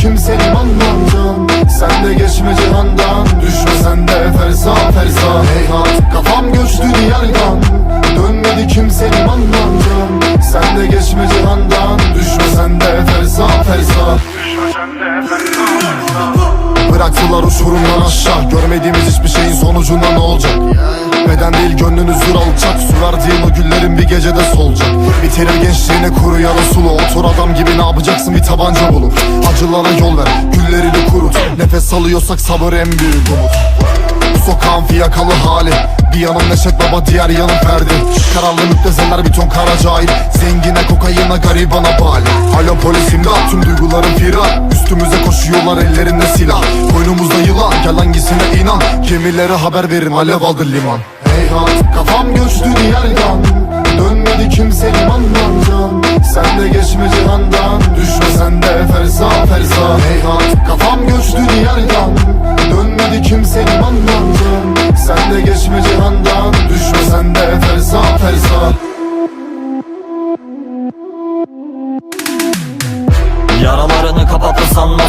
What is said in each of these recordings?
kimsenin anlam can Sen de geçme cihandan Düşme sen de fersa fersa Heyhat kafam göçtü diyardan Dönmedi kimsenin anlam can Sen de geçme cihandan Düşme sen de fersa fersa Bıraktılar uçurumdan aşağı. Görmediğimiz hiçbir şeyin sonucunda ne olacak? Beden değil gönlünüz dur alacak. Su verdiğin o güllerin bir gecede solacak. Bitirir gençliğini kuru yarı sulu. Otur adam gibi ne yapacaksın? Bir tabanca bulup Acılara yol ver güllerini kurut. Nefes alıyorsak sabır en büyük umut bu sokağın fiyakalı hali. Bir yanım Neşet Baba diğer yanım Ferdi. Kararlı müptezeller bir ton kara cahil. Zengine kokayına garibana bali. Alo polis imdat. Tüm duygularım firar. Üstümüze koşuyorlar ellerinde silah. Boynumuzda yılan. Gel hangisine inan? Gemilere haber verin. Alev aldı liman. Heyhat kafam göçtü diyardan Dönmedi kimsenin anlam can Sen de geçme cihandan Düşme sen de fersa fersa Heyhat kafam göçtü diyardan Dönmedi kimsenin anlam can Sen de geçme cihandan Düşme sen de fersa fersa Yaralarını kapattı sanma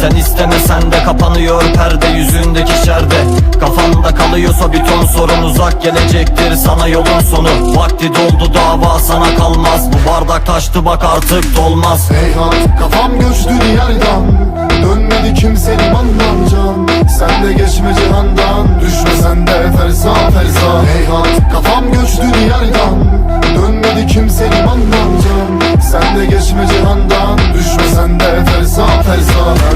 sen istemesen de kapanıyor perde yüzündeki şerde. Kafanda kalıyorsa bir ton sorun uzak gelecektir sana yolun sonu. Vakti doldu dava sana kalmaz. Bu bardak taştı bak artık dolmaz. Heyhat kafam göçtü diyardan. Dönmedi kimsenin anlam can Sen de geçme cihandan Düşme sen de fersa fersa Heyhat kafam göçtü diyardan. Dönmedi kimsenin anlam can Sen de geçme cihandan Düşme sen de Fersa fersa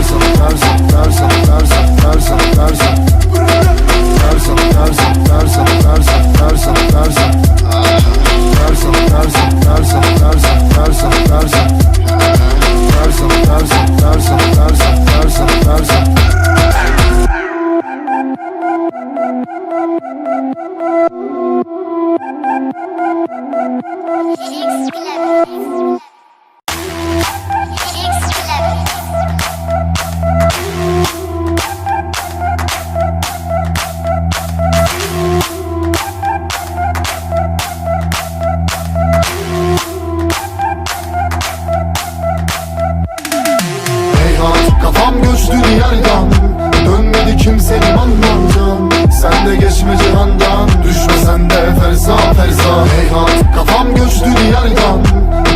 kafam göçtü diyardan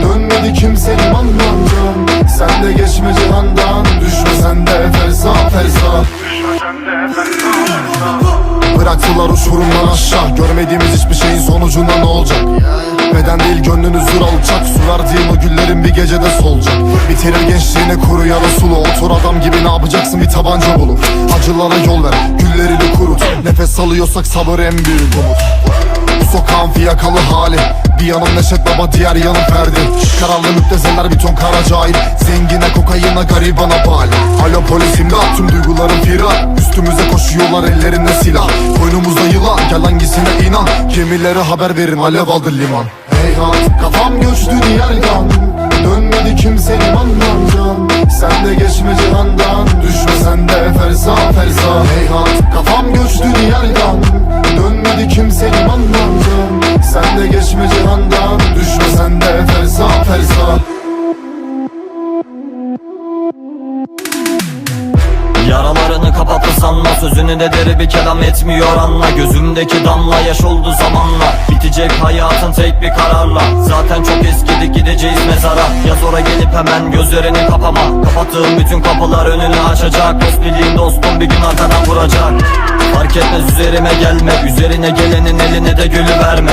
Dönmedi kimsenin anlam can Sen de geçme cihandan Düşme sen de fersa fersa Bıraktılar uçurumdan aşağı Görmediğimiz hiçbir şeyin sonucunda ne olacak? Beden değil gönlünüz dur alacak Su verdiğin o güllerin bir gecede solacak. Bitirir gençliğini kuru yarı sulu Otur adam gibi ne yapacaksın bir tabanca bulup Acılara yol ver güllerini kurut. Nefes alıyorsak sabır en büyük umut fiyakalı hali. Bir yanım Neşet Baba diğer yanım Ferdi. Kararlı müptezeller bir ton kara cahil. Zengine kokayına garibana bali. Alo polis imdat tüm duygularım firar. Üstümüze koşuyorlar ellerinde silah. Boynumuzda yılan gel hangisine inan. Gemilere haber verin alev aldı liman. Heyhat kafam göçtü diyardan Dönmedi kimsenin anlam can Sen de geçme cihandan Düşme sen de fersa fersa Heyhat kafam göçtü diyardan Dönmedi Sözünü de deri bir kelam etmiyor anla. Gözümdeki damla yaş oldu zamanla. Bitecek hayatın tek bir kararla. Zaten çok eskidi gideceğiz mezara. Ya sonra gelip hemen gözlerini kapama. Kapattığım bütün kapılar önünü açacak. Dost bildiğin dostum bir gün arkadan vuracak. Fark etmez üzerime gelme. Üzerine gelenin eline de gülü verme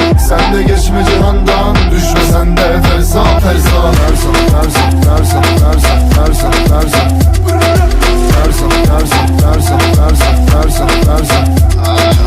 sen de geçme cihandan Düşme sen de ferzan ferzan Ferzan ferzan ferzan ferzan ferzan ferzan Ferzan ferzan ferzan ferzan ferzan ferzan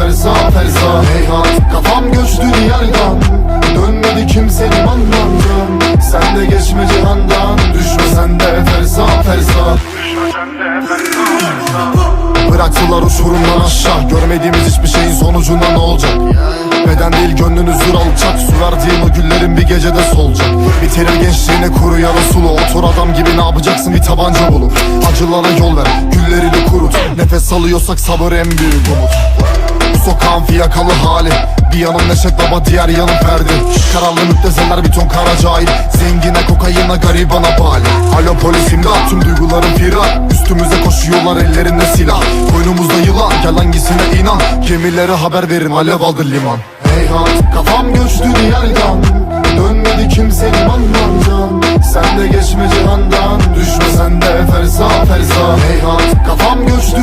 fersa fersa Heyhat kafam göçtü diyardan. Dönmedi kimse limandan. Sen de geçme cihandan. Düşme sen de fersa fersa Bıraktılar uçurumdan aşağı. Görmediğimiz hiçbir şeyin sonucunda ne olacak? Beden değil gönlünüz zür alacak. Su verdiğim o güllerin bir gecede solacak. Bitirir gençliğine kuru yarı sulu. Otur adam gibi ne yapacaksın? Bir tabanca bulup Acılara yol ver güllerini kurut. Nefes alıyorsak sabır en büyük umut sokağın fiyakalı hali. Bir yanım Neşet Baba diğer yanım Ferdi. Kararlı müptezeler bir ton kara cahil. Zengine kokayına garibana bali. Alo polis imdat tüm duygularım firar. Üstümüze koşuyorlar ellerinde silah. Koynumuzda yılan gel hangisine inan. Gemilere haber verin alev aldı liman. Heyhat kafam göçtü diyardan. Dönmedi kimse limandan can Sen de geçme cihandan. Düşme sen de fersa fersa Heyhat kafam göçtü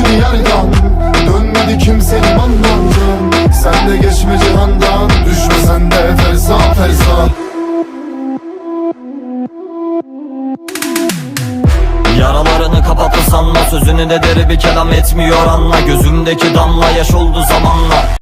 Sözünü de deri bir kelam etmiyor anla. Gözümdeki damla yaş oldu zamanla